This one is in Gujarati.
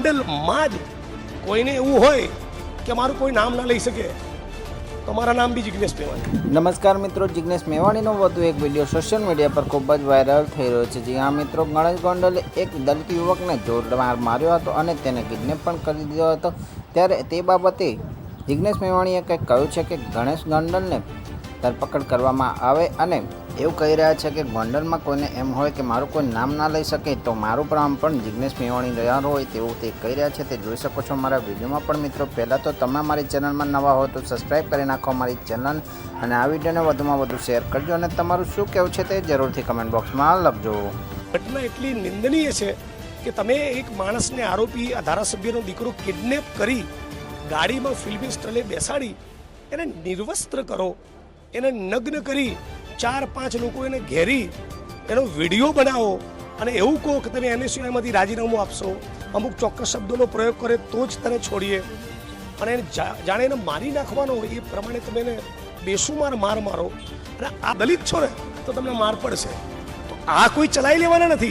ગોંડલમાં જ કોઈને એવું હોય કે મારું કોઈ નામ ના લઈ શકે, તો મારા નામ બી જિગ્નેશ મેવાણી. નમસ્કાર મિત્રો, જિગ્નેશ મેવાણીનો વધુ એક વીડિયો સોશિયલ મીડિયા પર ખૂબ જ વાયરલ થઈ રહ્યો છે. જ્યાં મિત્રો, ગણેશ ગોંડલે એક દલિત યુવકને જોરદાર માર્યો હતો અને તેને કિડનેપ પણ કરી દીધો હતો. ત્યારે તે બાબતે જિગ્નેશ મેવાણીએ કંઈક કહ્યું છે કે ગણેશ ગોંડલને ધરપકડ કરવામાં આવે અને એવું કહી રહ્યા છે કે ગોંડલમાં કોઈને એમ હોય કે મારું કોઈ નામ ના લઈ શકે, તો મારું પ્રામ પણ જિગ્નેશ મેવાણી રહ્યા હોય તેવું તે કહી રહ્યા છે. તે જોઈ શકો છો મારા વિડીયોમાં પણ મિત્રો, પહેલાં તો તમે મારી ચેનલમાં નવા હો તો સબસ્ક્રાઈબ કરી નાખો મારી ચેનલ અને આ વિડીયોને વધુમાં વધુ શેર કરજો અને તમારું શું કહેવું છે તે જરૂરથી કમેન્ટ બોક્સમાં લખજો. ઘટના એટલી નિંદનીય છે કે તમે એક માણસને આરોપી, આ ધારાસભ્યનો દીકરો કિડનેપ કરી ગાડીમાં ફિલ્મી સ્થળે બેસાડી, એને નિર્વસ્ત્ર કરો, એને નગ્ન કરી ચાર પાંચ લોકો એને ઘેરી, એનો વીડિયો બનાવો અને એવું કહો કે તમે એનએસયુઆઈમાંથી રાજીનામું આપશો, અમુક ચોક્કસ શબ્દોનો પ્રયોગ કરે તો જ તને છોડીએ. અને એને જાણે એને મારી નાખવાનો હોય, એ પ્રમાણે તમે એને બેસુમાર માર મારો. અને આ દલિત છો ને, તો તમને માર પડશે. તો આ કોઈ ચલાવી લેવાના નથી.